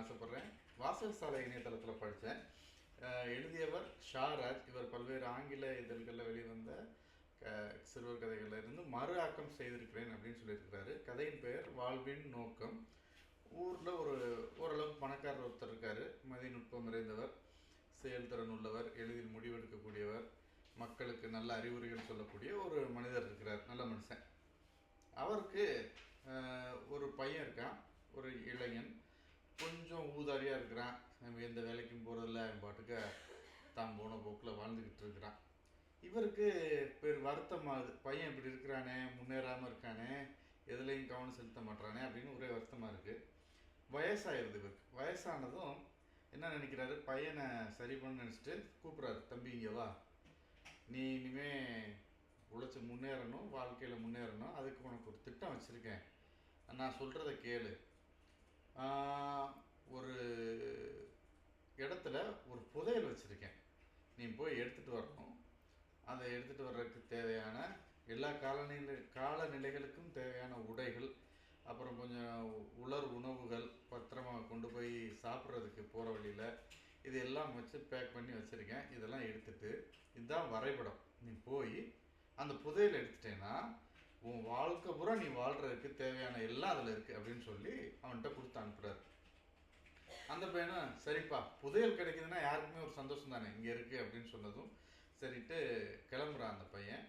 சொல்லிக்கணும்னு ஆசைப்பட்றேன் வாசகசாலை இணையதளத்தில் படித்தேன் எழுதியவர் ஷாராஜ். இவர் பல்வேறு ஆங்கில இதழ்களில் வெளிவந்த க சிறுவர் கதைகளில் இருந்து மறு ஆக்கம் செய்திருக்கிறேன் அப்படின்னு சொல்லியிருக்கிறாரு. கதையின் பெயர் வாழ்வின் நோக்கம். ஊரில் ஒரு ஓரளவுக்கு பணக்காரர் ஒருத்தர் இருக்கார். மதிநுட்பம் நிறைந்தவர் செயல்திறன் உள்ளவர் எளிதில் முடிவெடுக்கக்கூடியவர் மக்களுக்கு நல்ல அறிவுரைகள் சொல்லக்கூடிய ஒரு மனிதர் இருக்கிறார். நல்ல மனுஷன். அவருக்கு ஒரு பையன் இருக்கான். ஒரு இளைஞன். கொஞ்சம் ஊதாரியாக இருக்கிறான். நம்ம எந்த வேலைக்கும் போகிறதில்ல அவன் பாட்டுக்கு தான் போன போக்கில் வாழ்ந்துக்கிட்டு இருக்கிறான். இவருக்கு பேர் வருத்தமாகுது. பையன் இப்படி இருக்கிறானே முன்னேறாமல் இருக்கானே எதுலேயும் கவனம் செலுத்த மாட்டானே அப்படின்னு ஒரே வருத்தமாக இருக்குது வயசாகிடுது இவருக்கு. வயசானதும் என்ன நினைக்கிறாரு? பையனை சரி பண்ண நினச்சிட்டு கூப்பிட்றாரு. தம்பி இங்கே வா. நீ இனிமே உழைச்சி முன்னேறணும் வாழ்க்கையில் முன்னேறணும். அதுக்கு உனக்கு ஒரு திட்டம் வச்சுருக்கேன். நான் சொல்கிறத கேளு. ஒரு இடத்துல ஒரு புதையல் வச்சுருக்கேன். நீ போய் எடுத்துகிட்டு வரணும். அதை எடுத்துகிட்டு வர்றதுக்கு தேவையான எல்லா காலநிலை காலநிலைகளுக்கும் தேவையான உடைகள் அப்புறம் கொஞ்சம் உலர் உணவுகள் பத்திரமாக கொண்டு போய் சாப்பிட்றதுக்கு போகிற வழியில் இது எல்லாம் வச்சு பேக் பண்ணி வச்சுருக்கேன். இதெல்லாம் எடுத்துகிட்டு இதுதான் வரைபடம். நீ போய் அந்த புதையல் எடுத்துட்டேன்னா உன் வாழ்க்கை பூரா நீ வாழ்கிறதுக்கு தேவையான எல்லாம் அதில் இருக்குது அப்படின்னு சொல்லி அவன்கிட்ட கொடுத்து அனுப்புகிறாரு அந்த பையனும் சரிப்பா புதையல் கிடைக்குதுன்னா யாருக்குமே ஒரு சந்தோஷம் தானே இங்கே இருக்குது அப்படின்னு சொன்னதும் சரிட்டு கிளம்புறான் அந்த பையன்.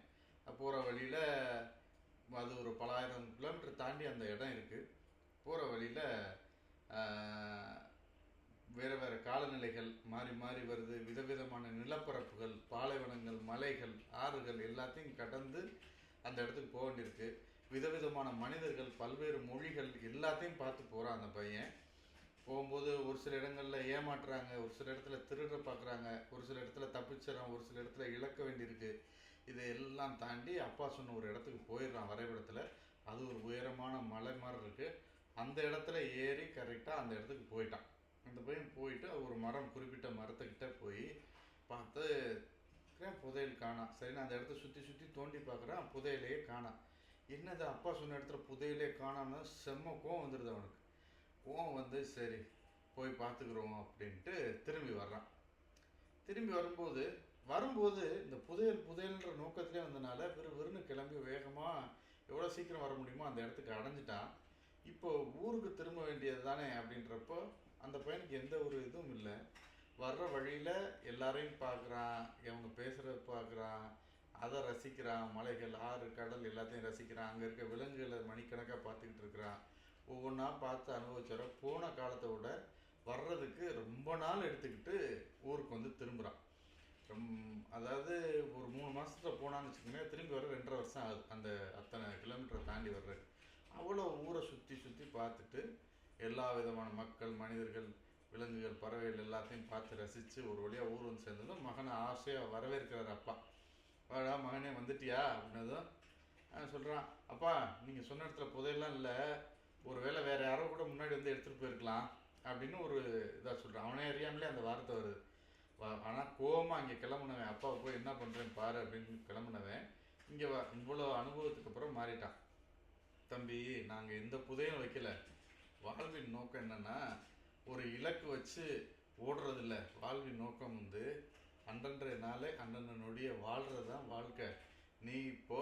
போகிற வழியில் அது ஒரு பலாயிரம் கிலோமீட்டர் தாண்டி அந்த இடம் இருக்குது போகிற வழியில் வேறு வேறு காலநிலைகள் மாறி மாறி வருது. விதவிதமான நிலப்பரப்புகள் பாலைவனங்கள் மலைகள் ஆறுகள் எல்லாத்தையும் கடந்து அந்த இடத்துக்கு போக வேண்டியிருக்கு. விதவிதமான மனிதர்கள் பல்வேறு மொழிகள் எல்லாத்தையும் பார்த்து போகிறான் அந்த பையன். போகும்போது ஒரு சில இடங்களில் ஏமாற்றுறாங்க ஒரு சில இடத்துல திருட பார்க்குறாங்க ஒரு சில இடத்துல தப்பிச்சிடறான் ஒரு சில இடத்துல இழக்க வேண்டியிருக்கு. இதை எல்லாம் தாண்டி அப்பா சொன்ன ஒரு இடத்துக்கு போயிடுறான் வரைபடத்தில். அது ஒரு உயரமான மலை மாதிரி இருக்குது அந்த இடத்துல ஏறி கரெக்டாக அந்த இடத்துக்கு போயிட்டான். அந்த பையன் போயிட்டு ஒரு மரம் குறிப்பிட்ட மரத்துக்கிட்ட போய் பார்த்து பார்க்குறேன் புதையல் காணாம் சரி நான் அந்த இடத்த சுற்றி சுற்றி தோண்டி பார்க்குறேன் புதையலையே காணாம் என்னது அப்பா சொன்ன இடத்துல புதையலே காணாமல் செம்ம கோவம் வந்துடுது அவனுக்கு. கோவம் வந்து சரி போய் பார்த்துக்குறோம் அப்படின்ட்டு திரும்பி வர்றான். திரும்பி வரும்போது வரும்போது இந்த புதையல் புதையல்ன்ற நோக்கத்திலே வந்தனால விறு விறுன்னு கிளம்பி வேகமாக எவ்வளோ சீக்கிரம் வர முடியுமோ அந்த இடத்துக்கு அடைஞ்சிட்டான். இப்போ ஊருக்கு திரும்ப வேண்டியது தானே அப்படின்றப்போ அந்த பையனுக்கு எந்த ஒரு இதுவும் இல்லை. வர்ற வழியில் எல்லாரையும் பார்க்குறான் இவங்க பேசுகிறத பார்க்குறான் அதை ரசிக்கிறான் மலைகள் ஆறு கடல் எல்லாத்தையும் ரசிக்கிறான் அங்கே இருக்க விலங்குகளை மணிக்கணக்காக பார்த்துக்கிட்டு இருக்கிறான். ஒவ்வொன்றா பார்த்து அனுபவிச்சார போன காலத்தை விட வர்றதுக்கு ரொம்ப நாள் எடுத்துக்கிட்டு ஊருக்கு வந்து திரும்புகிறான் ரொம் அதாவது ஒரு மூணு மாதத்துல போனான்னு வச்சுக்கோங்க திரும்பி வர ரெண்டரை வருஷம் ஆகுது. அந்த அத்தனை கிலோமீட்டரை தாண்டி வர்றது அவ்வளோ ஊரை சுற்றி சுற்றி பார்த்துட்டு எல்லா விதமான மக்கள் மனிதர்கள் விலங்குகள் பறவைகள் எல்லாத்தையும் பார்த்து ரசித்து ஒரு வழியாக ஊர் வந்து சேர்ந்ததும் மகனை ஆசையாக வரவேற்கிறார் அப்பா. வாடா மகனே வந்துட்டியா? அப்படின்னதும் சொல்கிறான் அப்பா நீங்கள் சொன்ன இடத்துல புதையெல்லாம் இல்லை. ஒரு வேளை வேறு யாரோ கூட முன்னாடி வந்து எடுத்துகிட்டு போயிருக்கலாம். அப்படின்னு ஒரு இதாக சொல்கிறான் அவனே அறியாமலே அந்த வார்த்தை வருது. ஆனால் கோவமாக இங்கே கிளம்புனவன் அப்பாவை போய் என்ன பண்ணுறேன் பாரு அப்படின்னு கிளம்புனவன் இங்கே வ இவ்வளோ அனுபவத்துக்கு அப்புறம் மாறிட்டான். தம்பி நாங்கள் எந்த புதையும் வைக்கல. வாழ்வின் நோக்கம் என்னென்னா ஒரு இலக்கு வச்சு ஓடுறதில்ல. வாழ்வின் நோக்கம் வந்து அன்றன்றைய நாளே அன்றன்றை நொடிய வாழ்கிறது தான் வாழ்க்கை. நீ இப்போ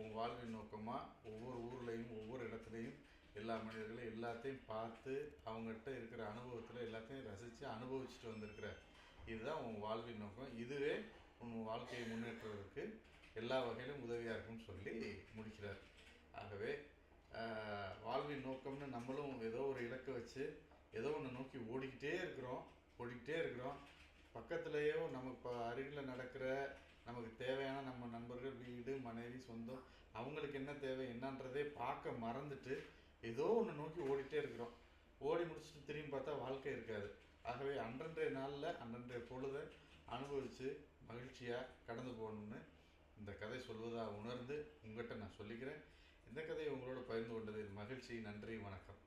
உன் வாழ்வின் நோக்கமாக ஒவ்வொரு ஊர்லேயும் ஒவ்வொரு இடத்துலையும் எல்லா மனிதர்களையும் எல்லாத்தையும் பார்த்து அவங்ககிட்ட இருக்கிற அனுபவத்தில் எல்லாத்தையும் ரசித்து அனுபவிச்சுட்டு வந்திருக்கிற. இதுதான் உன் வாழ்வின் நோக்கம். இதுவே உன் வாழ்க்கையை முன்னேற்றுவதற்கு எல்லா வகையிலும் உதவியாக இருக்கும்னு சொல்லி முடிக்கிறார். ஆகவே வாழ்வின் நோக்கம்னு நம்மளும் ஏதோ ஒரு இலக்கை வச்சு ஏதோ ஒன்று நோக்கி ஓடிக்கிட்டே இருக்கிறோம் ஓடிக்கிட்டே இருக்கிறோம். பக்கத்துலேயோ நமக்கு இப்போ அருகில் நடக்கிற நமக்கு தேவையான நம்ம நண்பர்கள் வீடு மனைவி சொந்தம் அவங்களுக்கு என்ன தேவை என்னன்றதே பார்க்க மறந்துட்டு ஏதோ ஒன்று நோக்கி ஓடிட்டே இருக்கிறோம். ஓடி முடிச்சுட்டு திரும்பி பார்த்தா வாழ்க்கை இருக்காது. ஆகவே அன்றன்றைய நாளில் அன்றன்றைய பொழுதை அனுபவித்து மகிழ்ச்சியாக கடந்து போகணும்னு இந்த கதை சொல்வதாக உணர்ந்து உங்கள்கிட்ட நான் சொல்லிக்கிறேன். இந்த கதையை உங்களோட பகிர்ந்து கொண்டதில் மகிழ்ச்சி நன்றி வணக்கம்.